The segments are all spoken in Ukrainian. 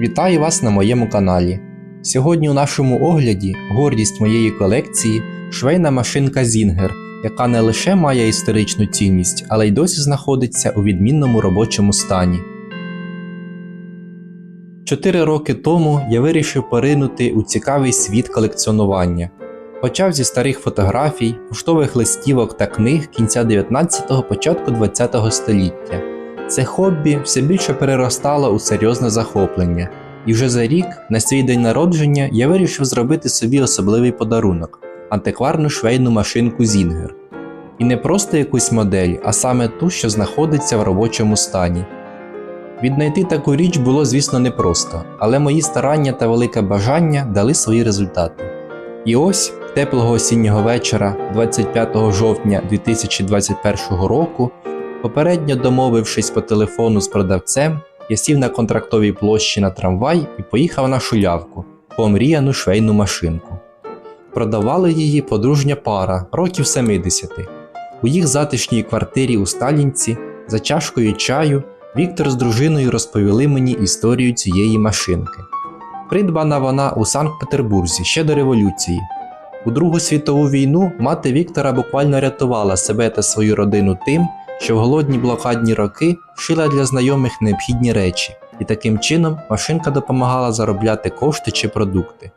Вітаю вас на моєму каналі. Сьогодні у нашому огляді гордість моєї колекції швейна машинка Зінгер, яка не лише має історичну цінність, але й досі знаходиться у відмінному робочому стані. Чотири роки тому я вирішив поринути у цікавий світ колекціонування. Почав зі старих фотографій, поштових листівок та книг кінця 19-го, початку 20-го століття. Це хобі все більше переростало у серйозне захоплення, і вже за рік, на свій день народження, я вирішив зробити собі особливий подарунок антикварну швейну машинку Зінгер. І не просто якусь модель, а саме ту, що знаходиться в робочому стані. Віднайти таку річ було, звісно, непросто, але мої старання та велике бажання дали свої результати. І ось теплого осіннього вечора, 25 жовтня 2021 року, попередньо домовившись по телефону з продавцем, я сів на контрактовій площі на трамвай і поїхав на шулявку по омріяну швейну машинку. Продавали її подружня пара років 70. У їх затишній квартирі у Сталінці за чашкою чаю Віктор з дружиною розповіли мені історію цієї машинки. Придбана вона у Санкт-Петербурзі ще до революції. У Другу світову війну мати Віктора буквально рятувала себе та свою родину тим, що в голодні блокадні роки шила для знайомих необхідні речі, і таким чином машинка допомагала заробляти кошти чи продукти.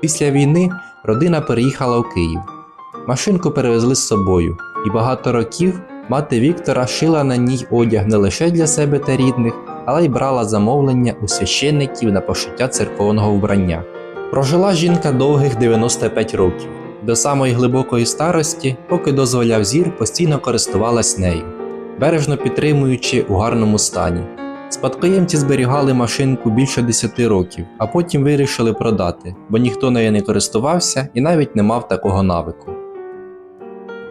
Після війни родина переїхала у Київ. Машинку перевезли з собою, і багато років мати Віктора шила на ній одяг не лише для себе та рідних, але й брала замовлення у священників на пошиття церковного вбрання. Прожила жінка довгих 95 років. До самої глибокої старості, поки дозволяв зір, постійно користувалась нею, бережно підтримуючи у гарному стані. Спадкоємці зберігали машинку більше 10 років, а потім вирішили продати, бо ніхто нею не користувався і навіть не мав такого навику.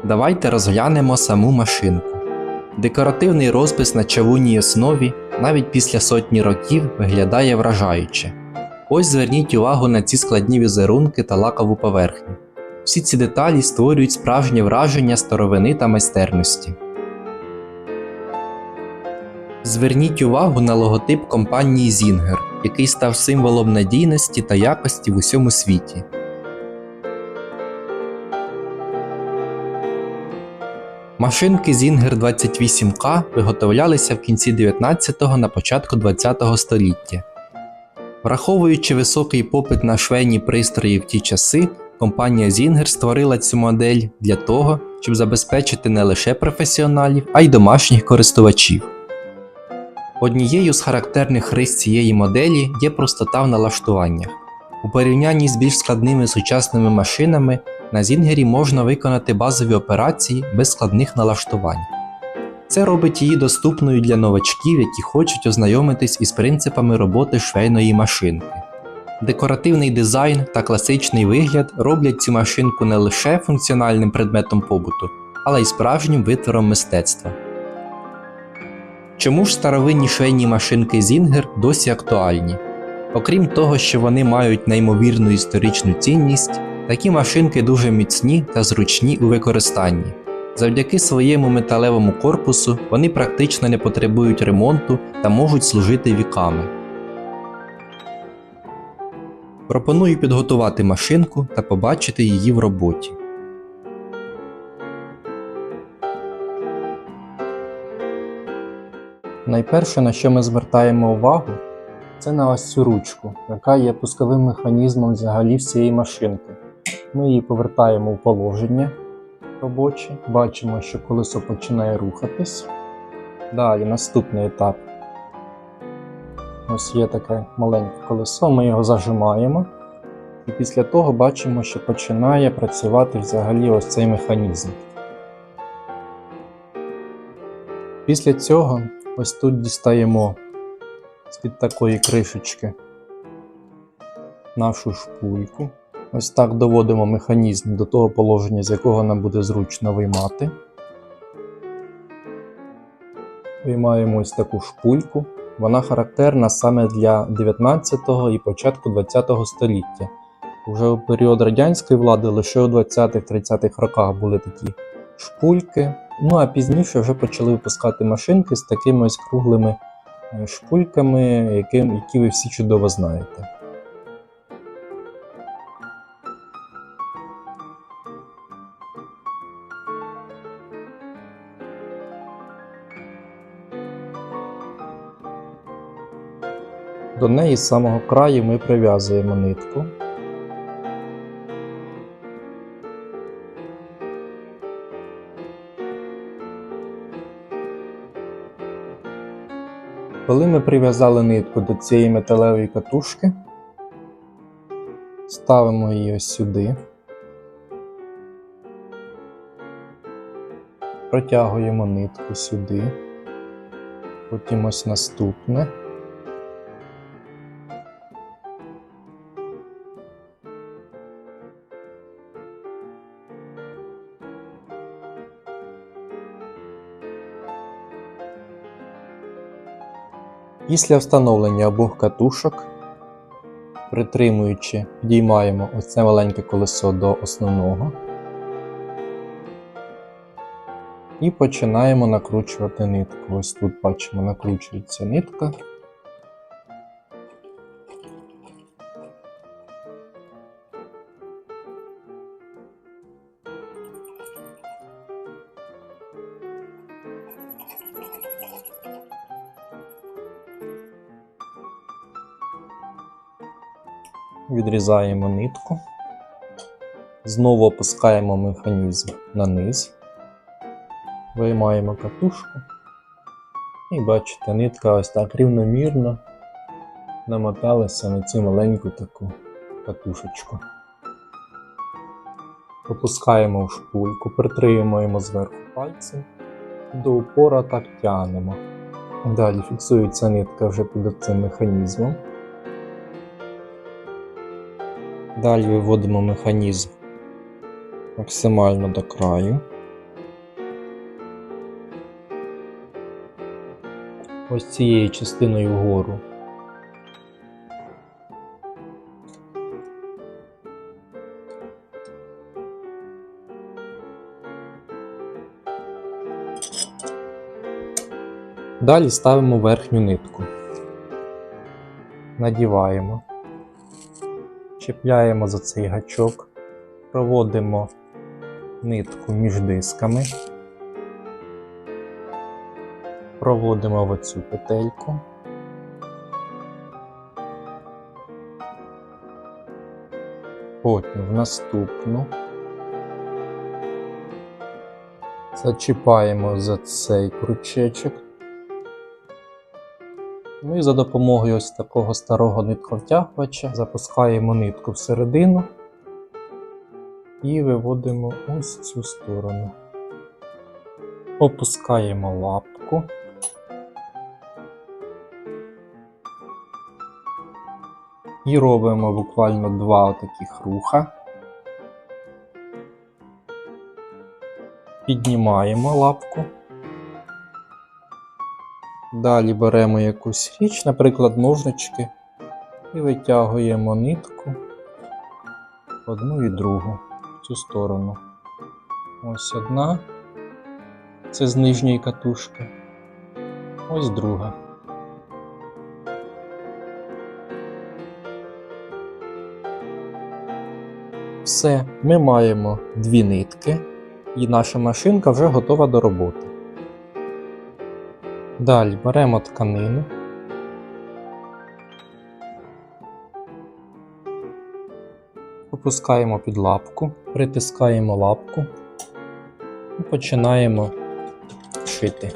Давайте розглянемо саму машинку. Декоративний розпис на чавунній основі навіть після сотні років виглядає вражаюче. Ось зверніть увагу на ці складні візерунки та лакову поверхню. Всі ці деталі створюють справжнє враження старовини та майстерності. Зверніть увагу на логотип компанії Zingher, який став символом надійності та якості в усьому світі. Машинки Zingher 28K виготовлялися в кінці 19-го на початку 20-го століття. Враховуючи високий попит на швейні пристрої в ті часи, компанія Zingher створила цю модель для того, щоб забезпечити не лише професіоналів, а й домашніх користувачів. Однією з характерних рис цієї моделі є простота в налаштуваннях. У порівнянні з більш складними сучасними машинами на Зінгері можна виконати базові операції без складних налаштувань. Це робить її доступною для новачків, які хочуть ознайомитись із принципами роботи швейної машинки. Декоративний дизайн та класичний вигляд роблять цю машинку не лише функціональним предметом побуту, але й справжнім витвором мистецтва. Чому ж старовинні швейні машинки Zingher досі актуальні? Окрім того, що вони мають неймовірну історичну цінність, такі машинки дуже міцні та зручні у використанні. Завдяки своєму металевому корпусу вони практично не потребують ремонту та можуть служити віками. Пропоную підготувати машинку та побачити її в роботі. Найперше, на що ми звертаємо увагу, це на ось цю ручку, яка є пусковим механізмом взагалі всієї машинки. Ми її повертаємо в положення робоче, бачимо, що колесо починає рухатись. Далі наступний етап. Ось є таке маленьке колесо, ми його зажимаємо. І після того бачимо, що починає працювати взагалі ось цей механізм. Після цього ось тут дістаємо з-під такої кришечки нашу шпульку. Ось так доводимо механізм до того положення, з якого нам буде зручно виймати. Виймаємо ось таку шпульку. Вона характерна саме для 19 і початку 20 століття. Уже у період радянської влади лише у 20-30-х роках були такі шпульки. Ну а пізніше вже почали випускати машинки з такими ось круглими е, шпульками, які, які ви всі чудово знаєте. До неї з самого краю ми прив'язуємо нитку. Коли ми прив'язали нитку до цієї металевої катушки, ставимо її ось сюди, протягуємо нитку сюди, потім ось наступне. Після встановлення обох катушок, притримуючи, підіймаємо ось це маленьке колесо до основного і починаємо накручувати нитку. Ось тут бачимо, накручується нитка. Відрізаємо нитку. Знову опускаємо механізм на низ. Виймаємо катушку. І бачите, нитка ось так рівномірно намоталася на цю маленьку таку катушечку. Опускаємо в шпульку, притримуємо зверху пальцем до упора так тягнемо. Далі фіксується нитка вже під цим механізмом. Далі виводимо механізм максимально до краю. Ось цією частиною вгору. Далі ставимо верхню нитку. Надіваємо. Чіпляємо за цей гачок, проводимо нитку між дисками, проводимо в оцю петельку. Потім в наступну зачіпаємо за цей крючечок. Ну і за допомогою ось такого старого нитковтягувача запускаємо нитку всередину і виводимо ось цю сторону. Опускаємо лапку. І робимо буквально два таких руха. Піднімаємо лапку. Далі беремо якусь річ, наприклад, ножнички, і витягуємо нитку одну і другу в цю сторону. Ось одна, це з нижньої катушки, ось друга. Все, ми маємо дві нитки, і наша машинка вже готова до роботи. Далі беремо тканину. Опускаємо під лапку, притискаємо лапку і починаємо шити.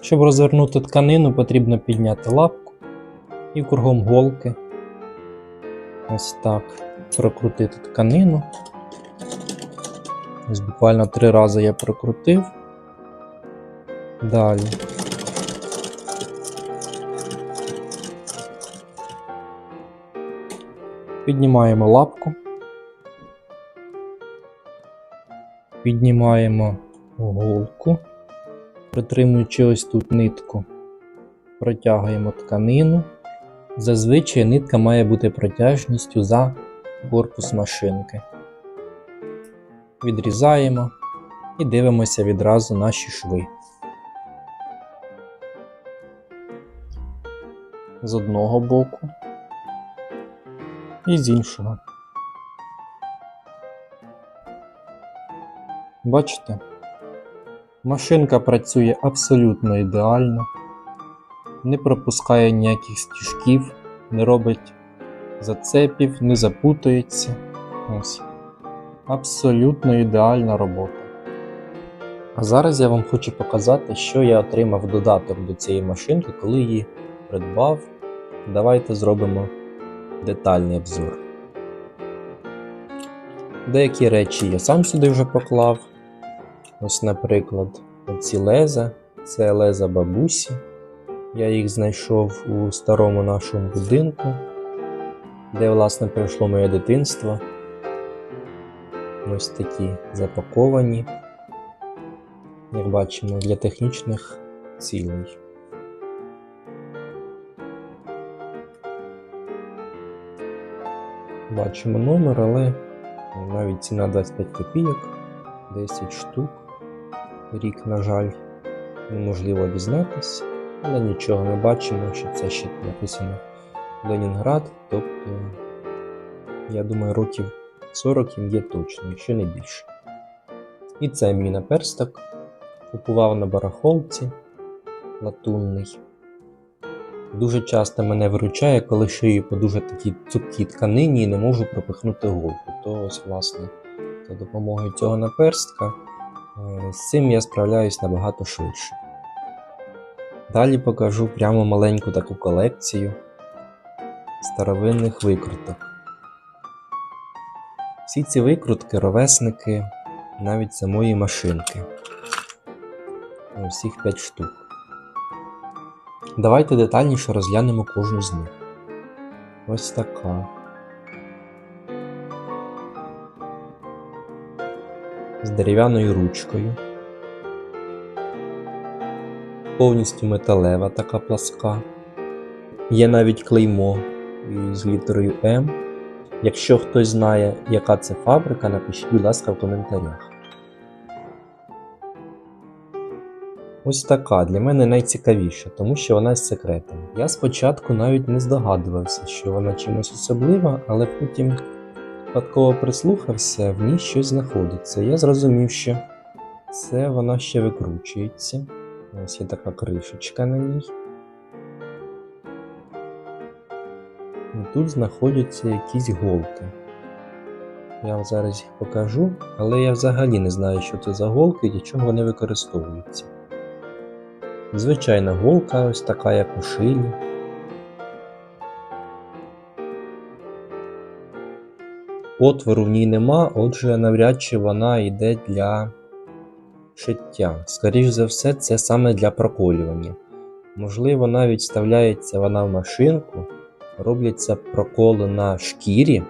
Щоб розвернути тканину, потрібно підняти лапку і кругом голки. Ось так прокрутити тканину. Ось буквально три рази я прокрутив. Далі. Піднімаємо лапку. Піднімаємо голку, притримуючи ось тут нитку, протягуємо тканину. Зазвичай нитка має бути протяжністю за корпус машинки. відрізаємо і дивимося відразу наші шви. З одного боку і з іншого. Бачите? Машинка працює абсолютно ідеально, не пропускає ніяких стіжків, не робить зацепів, не запутується. Ось. Абсолютно ідеальна робота. А зараз я вам хочу показати, що я отримав додаток до цієї машинки, коли її придбав. Давайте зробимо детальний обзор. Деякі речі я сам сюди вже поклав. Ось, наприклад, ці леза, це леза бабусі. Я їх знайшов у старому нашому будинку, де, власне, пройшло моє дитинство. Ось такі запаковані, як бачимо, для технічних цілей. Бачимо номер, але навіть ціна 25 копійок, 10 штук. Рік, на жаль, неможливо дізнатись, але нічого ми бачимо, що це ще написано Ленінград, тобто, я думаю, років 40 їм є точно, якщо не більше. І це мій наперсток. Купував на барахолці латунний. Дуже часто мене виручає, коли шию по дуже такій цупкій тканині і не можу пропихнути голку. То ось, власне, за допомогою цього наперстка е, з цим я справляюсь набагато швидше. Далі покажу прямо маленьку таку колекцію старовинних викруток. Всі ці викрутки, ровесники навіть самої машинки. Усіх 5 штук. Давайте детальніше розглянемо кожну з них. Ось така. З дерев'яною ручкою. Повністю металева така пласка. Є навіть клеймо з літерою М. Якщо хтось знає, яка це фабрика, напишіть, будь ласка, в коментарях. Ось така для мене найцікавіша, тому що вона з секретом. Я спочатку навіть не здогадувався, що вона чимось особлива, але потім випадково прислухався, в ній щось знаходиться. Я зрозумів, що це вона ще викручується. Ось є така кришечка на ній. Тут знаходяться якісь голки. Я вам зараз їх покажу, але я взагалі не знаю, що це за голки і для чого вони використовуються. Звичайна голка ось така, як у шилі. Отвору в ній нема, отже, навряд чи вона йде для шиття. Скоріш за все, це саме для проколювання. Можливо, навіть вставляється вона в машинку, робляться проколи на шкірі,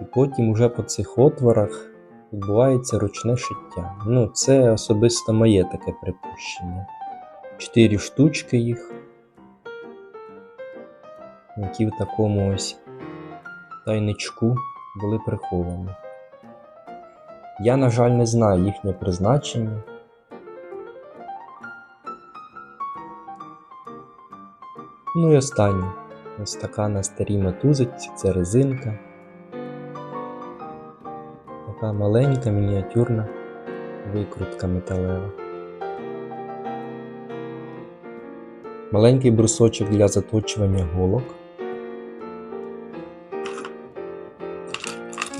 і потім уже по цих отворах відбувається ручне шиття. Ну, це особисто моє таке припущення. Чотири штучки їх, які в такому ось тайничку були приховані. Я, на жаль, не знаю їхнє призначення. Ну і останнє. Ось така на старій мотузиці, це резинка. Така маленька, мініатюрна викрутка металева. Маленький брусочок для заточування голок.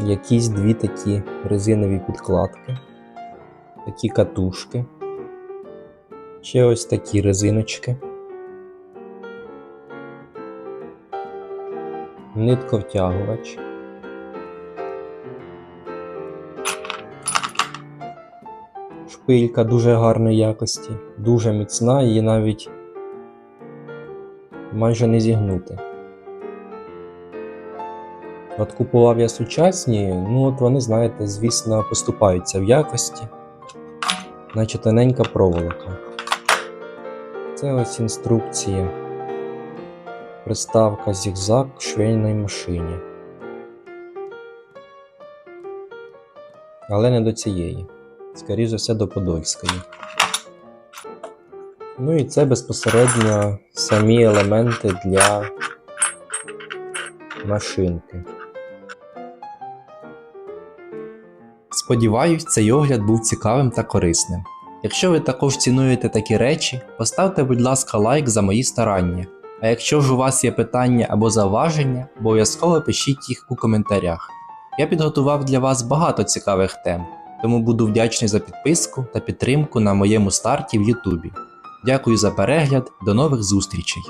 Якісь дві такі резинові підкладки, такі катушки, ще ось такі резиночки, нитковтягувач. Шпилька дуже гарної якості, дуже міцна, її навіть майже не зігнути. От купував я сучасні, ну от вони, знаєте, звісно, поступаються в якості, наче тоненька проволока. Це ось інструкція. Приставка зігзаг к швейній машині. Але не до цієї. Скоріше за все до Подольської. Ну і це безпосередньо самі елементи для машинки. Сподіваюсь, цей огляд був цікавим та корисним. Якщо ви також цінуєте такі речі, поставте, будь ласка, лайк за мої старання. А якщо ж у вас є питання або зауваження, обов'язково пишіть їх у коментарях. Я підготував для вас багато цікавих тем, тому буду вдячний за підписку та підтримку на моєму старті в Ютубі. Дякую за перегляд, до нових зустрічей!